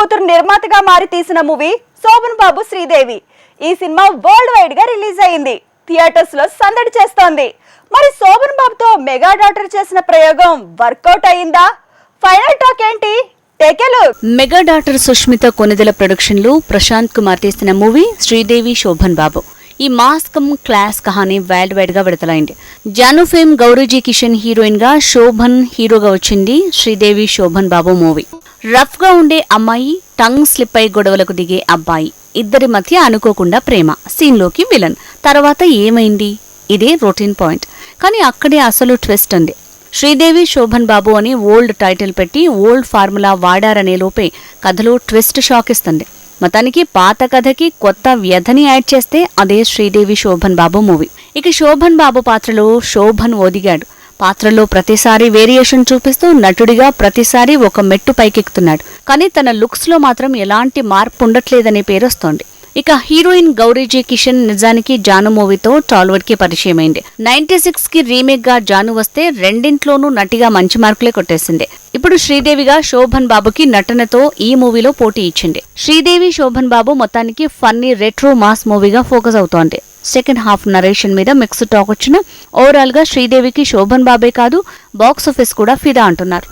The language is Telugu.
కూతురు నిర్మాతగా మారి తీసిన మూవీ శోభన్ బాబు శ్రీదేవి. ఈ సినిమా వరల్డ్ వైడ్గా రిలీజ్ అయింది. థియేటర్స్లో సందడి చేస్తోంది. మరి శోభన్ బాబుతో మెగా డాటర్ చేసిన ప్రయోగం వర్కౌట్ అయిందా? ఫైనల్ టాక్ ఏంటి? మెగా డాటర్ సుష్మిత కొనిదెల ప్రొడక్షన్లు ప్రశాంత్ కుమార్ తీసిన మూవీ శ్రీదేవి శోభన్ బాబు. ఈ మాస్కం క్లాస్ కహాని వైల్డ్ వైడ్గా విడుదలైంది. జాను ఫేమ్ గౌరీజీ కిషన్ హీరోయిన్గా శోభన్ హీరోగా వచ్చింది శ్రీదేవి శోభన్ బాబు మూవీ. రఫ్గా ఉండే అమ్మాయి టంగ్ స్లిప్ అయి గొడవలకు దిగే అబ్బాయి. ఇద్దరి మధ్య అనుకోకుండా ప్రేమ. సీన్లోకి విలన్. తర్వాత ఏమైంది? ఇదే రొటీన్ పాయింట్. కానీ అక్కడే అసలు ట్విస్ట్ ఉంది. శ్రీదేవి శోభన్ బాబు అని ఓల్డ్ టైటిల్ పెట్టి ఓల్డ్ ఫార్ములా వాడారనే లోపే కథలో ట్విస్ట్ షాక్ ఇస్తుంది మొత్తానికి పాత కథకి కొత్త వ్యధని యాడ్ చేస్తే అదే శ్రీదేవి శోభన్ బాబు మూవీ. ఇక శోభన్ బాబు పాత్రలో శోభన్ ఒదిగాడు. పాత్రలో ప్రతిసారి వేరియేషన్ చూపిస్తూ నటుడిగా ప్రతిసారి ఒక మెట్టు పైకెక్కుతున్నాడు. కానీ తన లుక్స్లో మాత్రం ఎలాంటి మార్పు ఉండట్లేదనే పేరొస్తోంది ఇక హీరోయిన్ గౌరీజీ కిషన్ నిజానికి జాను మూవీతో టాలీవుడ్కి పరిచయమైంది. నైన్టీ సిక్స్కి రీమేక్గా జాను వస్తే రెండింట్లోనూ నటిగా మంచి మార్కులే కొట్టేసింది. ఇప్పుడు శ్రీదేవిగా శోభన్ బాబుకి నటనతో ఈ మూవీలో పోటీ ఇచ్చింది. శ్రీదేవి శోభన్ బాబు మొత్తానికి ఫన్నీ రెట్రో మాస్ మూవీగా ఫోకస్ అవుతోంది. సెకండ్ హాఫ్ నరేషన్ మీద మిక్స్ టాక్ వచ్చిన. ఓవరాల్గా శ్రీదేవికి శోభన్ బాబే కాదు బాక్స్ ఆఫీస్ కూడా ఫిదా అంటున్నారు.